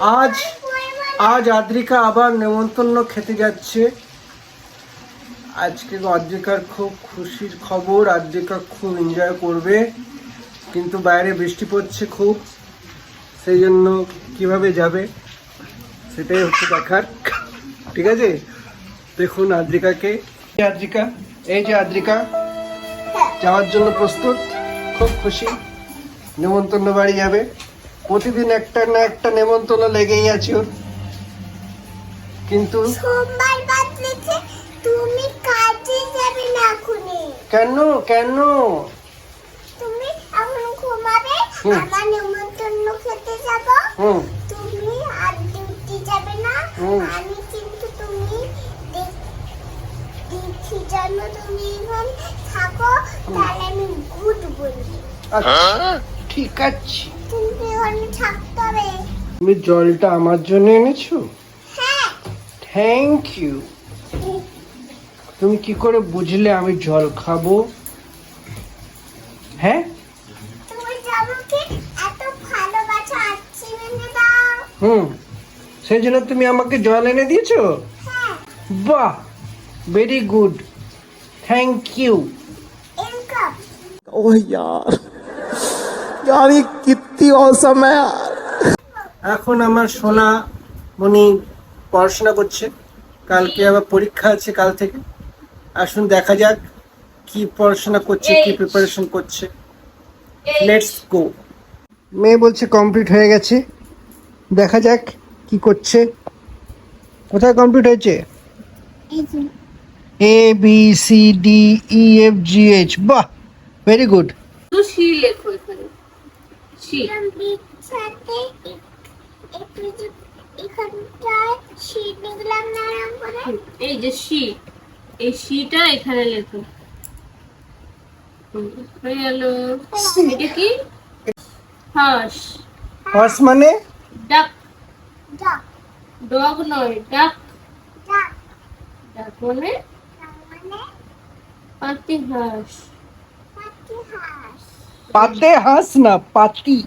আজ আজ আদ্রিকা আবার নেমন্তন্ন খেতে যাচ্ছে। আজকে আদ্রিকার খুব খুশির খবর, আদ্রিকা খুব এনজয় করবে। কিন্তু বাইরে বৃষ্টি পড়ছে খুব, সেই জন্য কীভাবে যাবে সেটাই হচ্ছে দেখার। ঠিক আছে? দেখুন আদ্রিকাকে। আদ্রিকা, এই যে আদ্রিকা, যাওয়ার জন্য প্রস্তুত, খুব খুশি, নেমন্তন্ন বাড়ি যাবে। প্রতিদিন একটা না একটা নেমন্তন্ন লেগেই আছে ওর। কিন্তু সোমবার বাতলেছে তুমি কাজে যাবে না এখনই। কেন? কেন? তুমি এখন ঘুমাবে হুম। আমার নেমন্তন্ন খেতে যাব। হুম। তুমি আর ডিউটি যাবে না। হুম। আমি কিন্তু তুমি দেখছি জন্য তুমি এখন থাকো তাহলে আমি গুড বলবি। আচ্ছা, ঠিক আছে। থাকতে হবে। তুমি জলটা আমার জন্য এনেছো? হ্যাঁ। থ্যাংক ইউ তুমি কি করে বুঝলে আমি জল খাব? হ্যাঁ? মেনে হুম। সেই জন্য তুমি আমাকে জল এনে দিয়েছ? হ্যাঁ। বাহ! ভেরি গুড থ্যাংক ইউ ইনকাম ओह আমি কীর্তি অসময় হ্যাঁ। এখন আমার সোনা মনি পড়াশোনা করছে। কালকে আবার পরীক্ষা আছে কাল থেকে। আসুন দেখা যাক কি পড়াশোনা করছে কি প্রিপারেশন করছে। লেটস গো মেয়ে বলছে কমপ্লিট হয়ে গেছে। দেখা যাক কি করছে। কোথায় কমপ্লিট হয়েছে? A e, B C D E F G H বাহ ভেরি গুড লেখো। করে এই যে শি এই শিটা এখানে লেখো। হয়ে গেল। এটা কি? হাঁস হর্স মানে? ডাক। ডাক। ডগ নয় ডাক। ডাক। ডাক মানে? মানে? পাতি হাঁস। পাতে হাঁস না পাতি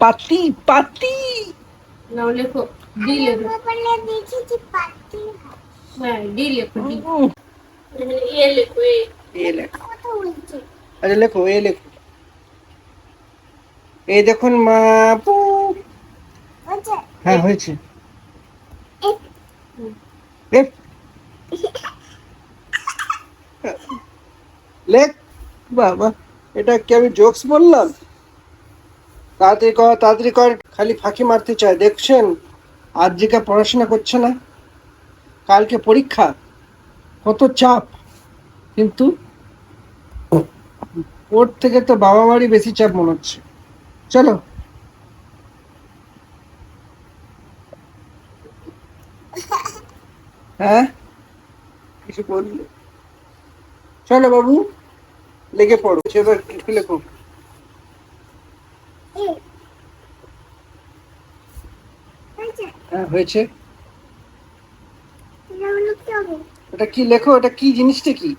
পাতি পাতি নাও লেখো ডি লেখো বলে দেখেছি পাখি হাঁস হ্যাঁ ডি লেখো ডি উম, এখানে এ লেখো এ এ লেখো কথা বলছে আচ্ছা লেখো এ লেখো এই দেখুন মা পু বলছে হ্যাঁ হয়েছে এ- এফ লেখ বাবা, এটা কি আমি জোকস বললাম? তাড়াতাড়ি কর তাড়াতাড়ি কর, খালি ফাঁকি মারতে চায়, দেখছেন? আজকে পড়াশোনা করছে না। কালকে পরীক্ষা। কত চাপ। কিন্তু ওর থেকে তো বাবা মারই বেশি চাপ মনে হচ্ছে। চলো। হ্যাঁ? কিছু বললে। চলো বাবু। লেগে পড়ো এবার কিছু লেখো হ্যাঁ হয়েছে। এটা কি লেখো? ওটা কি জিনিসটা কি?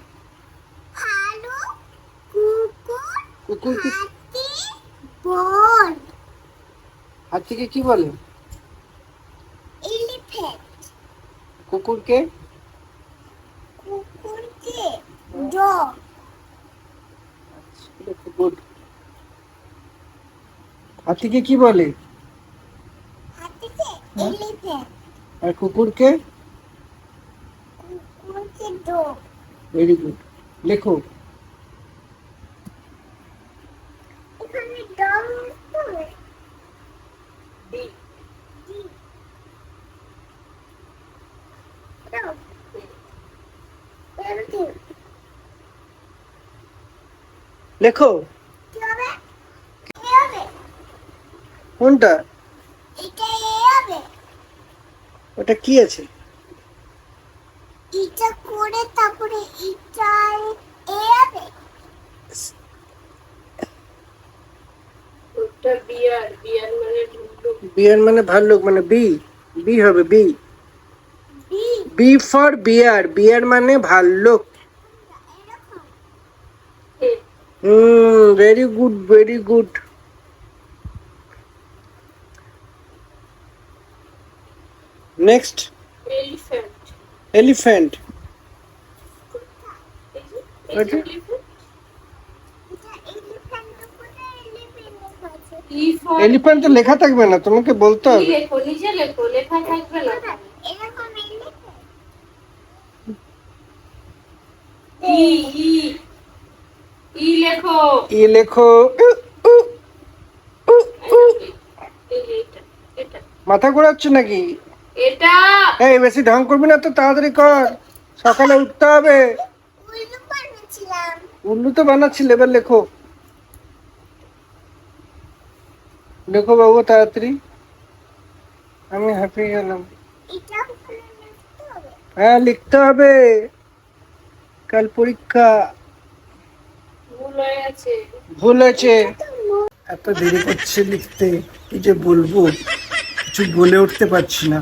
কুকুর হাতিকে কি বলে? কুকুরকে ডগ গুড হাতিকে কি বলে হাতিকে এলিফ্যান্ট আর কুকুরকে কুকুরকে ডগ ভেরি গুড লেখো এখানে ডগ হবে ডি ডগ এর কি লেখো। কি হবে কি হবে কোনটা? এটা এ হবে ওটা কি আছে? এটা করে তারপরে এটা এ হবে বিয়ার বিয়ার মানে বিয়ার মানে ভাল্লুক মানে বি বি হবে B B B for bear bear মানে ভাল্লুক এরকম এ হুম very good very good next elephant elephant elephant লেখা থাকবে না তোমাকে বলতে হবে। লেখো নিচে লেখো লেখা থাকবে না। এরকম ই লেখো। ই মাথা ঘোরাচ্ছ নাকি? এটা। এই বেশি ঢং করবি না তো তাড়াতাড়ি কর। সকালে উঠতে হবে। উল্লু তো বানাচ্ছিল এবার লেখো। লেখো বাবু তাড়াতাড়ি। আমি হাঁপিয়ে গেলাম। এটা ওখানে লিখতে হবে? হ্যাঁ লিখতে হবে। কাল পরীক্ষা। ভুল হয়ে হয়েছে। এত দেরি করছে লিখতে কি যে বলব? কিছু বলে উঠতে পারছি না।